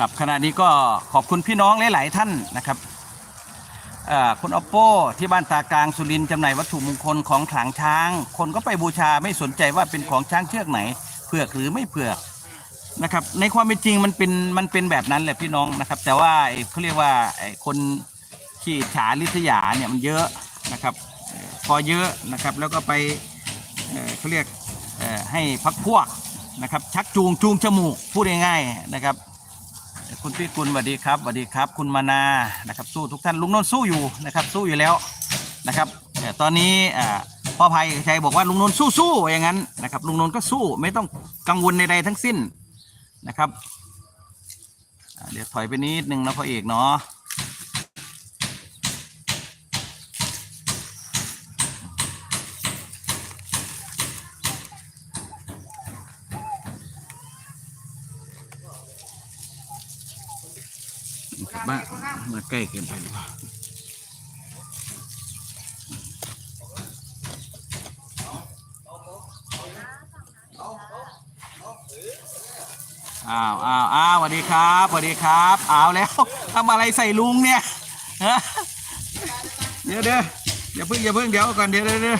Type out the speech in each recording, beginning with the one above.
ครับขณะนี้ก็ขอบคุณพี่น้องหลาย ๆ ท่านนะครับคุณออปโป้ที่บ้านตากลางสุรินจำหน่ายวัตถุมงคลของขลังช้าง คนก็ไปบูชาไม่สนใจว่าเป็นของช้างเชือกไหนเผือกหรือไม่เผือกนะครับ ในความเป็นจริงมันเป็นมันเป็นแบบนั้นแหละพี่น้องนะครับ แต่ว่าไอ้เขาเรียกว่าไอ้คนขี้ฉาลิษยาเนี่ยมันเยอะนะครับ พอเยอะนะครับแล้วก็ไปเขาเรียกให้พักพวกนะครับชักจูงจูงจมูกพูดง่ายๆนะครับ คุณพี่กุลสวัสดีครับสวัสดีครับ คุณมานานะครับ สู้ทุกท่านลุงนนท์สู้อยู่นะครับ สู้อยู่แล้วนะครับแต่ตอนนี้พ่อภัยชัยบอกว่าลุงนนท์สู้สู้อย่างนั้นนะครับลุงนนท์ก็สู้ไม่ต้องกังวลใดๆทั้งสิ้นนะครับเดี๋ยวถอยไปนิดนึงนะพ่อเอกเนาะ บ้ามาใกล้เกินไปหรือเปล่าอ้าวอ้าวอ้าวสวัสดีครับสวัสดีครับเอาแล้วทำอะไรใส่ลุงเนี่ยเดี๋ยวเดี๋ยวอย่าเพิ่งอย่าเพิ่งเดี๋ยวก่อนเดี๋ยวเดี๋ยวเดี๋ยว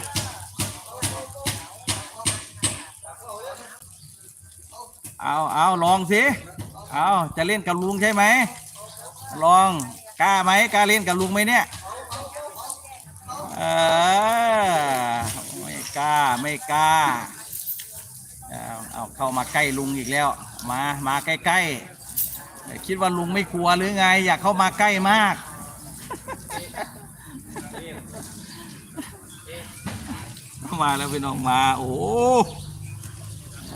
เอาเอาลองสิเอาจะเล่นกับลุงใช่ไหม ลองกล้าไหมกล้าเล่นกับลุงไหมเนี่ยเออไม่กล้าไม่กล้าเอาเอาเข้ามาใกล้ลุงอีกแล้ว มามาใกล้ๆคิดว่าลุงไม่กลัวหรือไง อยากเข้ามาใกล้มากมาแล้วพี่น้องมา โอ้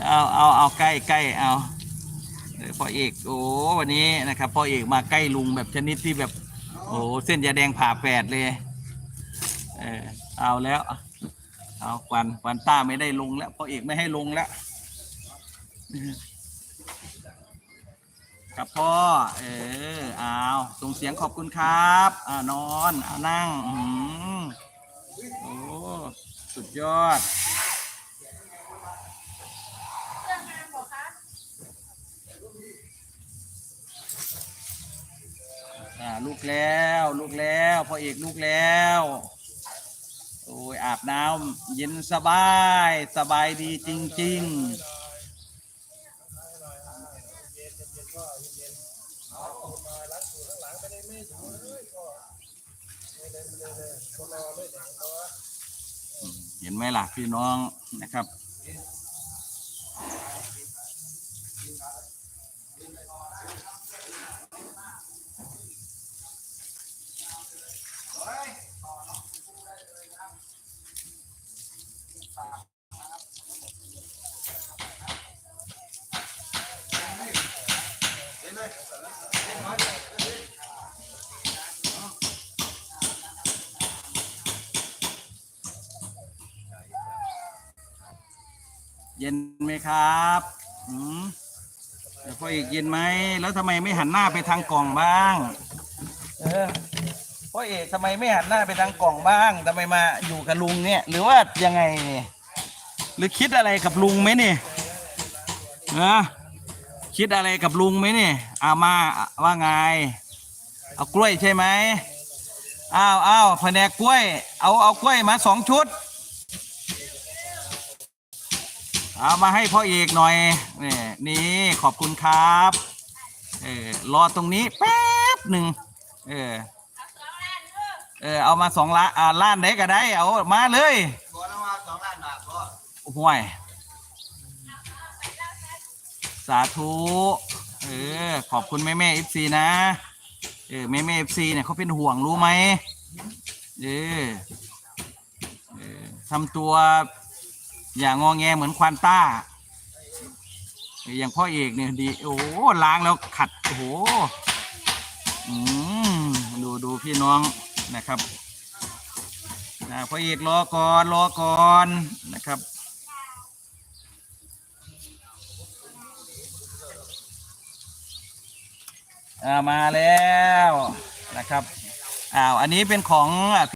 เอาเอาเอาใกล้ใกล้เอาเออ พ่อเอกโอ้วันนี้นะครับพ่อเอกมาใกล้ลุงแบบชนิดที่แบบ โอ้เส้นยาแดงผ่าแปดเลย เออเอาแล้ว เอาควันควันต้าไม่ได้ลงแล้วพ่อเอกไม่ให้ลงแล้วครับพ่อ เออเอาส่งเสียงขอบคุณครับอ่านอนเอานั่ง อืมโอ้ สุดยอด อ่าลูกแล้วลูกแล้วพ่อเอกลูกแล้วโอ้ยอาบน้ำเย็นสบาย สบายดีจริง ๆเห็นไหมล่ะพี่น้องนะครับ เย็นไหมครับอืมเดี๋ยวพ่อเอกเย็นไหม แล้วทำไมไม่หันหน้าไปทางกล่องบ้าง เออ พ่อเอกทำไมไม่หันหน้าไปทางกล่องบ้างทำไมมาอยู่กับลุงเนี่ย หรือว่ายังไงเนี่ยหรือคิดอะไรกับลุงไหมเนี่ยเออคิดอะไรกับลุงไหมเนี่ยเอามาว่าไง เอากล้วยใช่ไหมอ้าวอ้าวแผนกกล้วย เอาเอากล้วยมาสองชุดเอามาให้พ่อเอกหน่อยนี่นี่ขอบคุณครับเออรอตรงนี้แป๊บหนึ่งเออ เออเอามาสองล้านอ่าล้านไหนก็ได้ เอามาเลยห่วยสาธุเออขอบคุณแม่แม่เอฟซีนะเออแม่แม่เอฟซีเนี่ยเขาเป็นห่วงรู้ไหมเออเออทำตัวอย่างงอแงเหมือนควานต้าอย่างพ่อเอกเนี่ยดีโอ้ล้างแล้วขัดโอ้โหอืมดูดูพี่น้อง นะครับนะพ่อเอกรอก่อนรอก่อนนะครับอ่ามาแล้วนะครับอ้าวอันนี้เป็นของ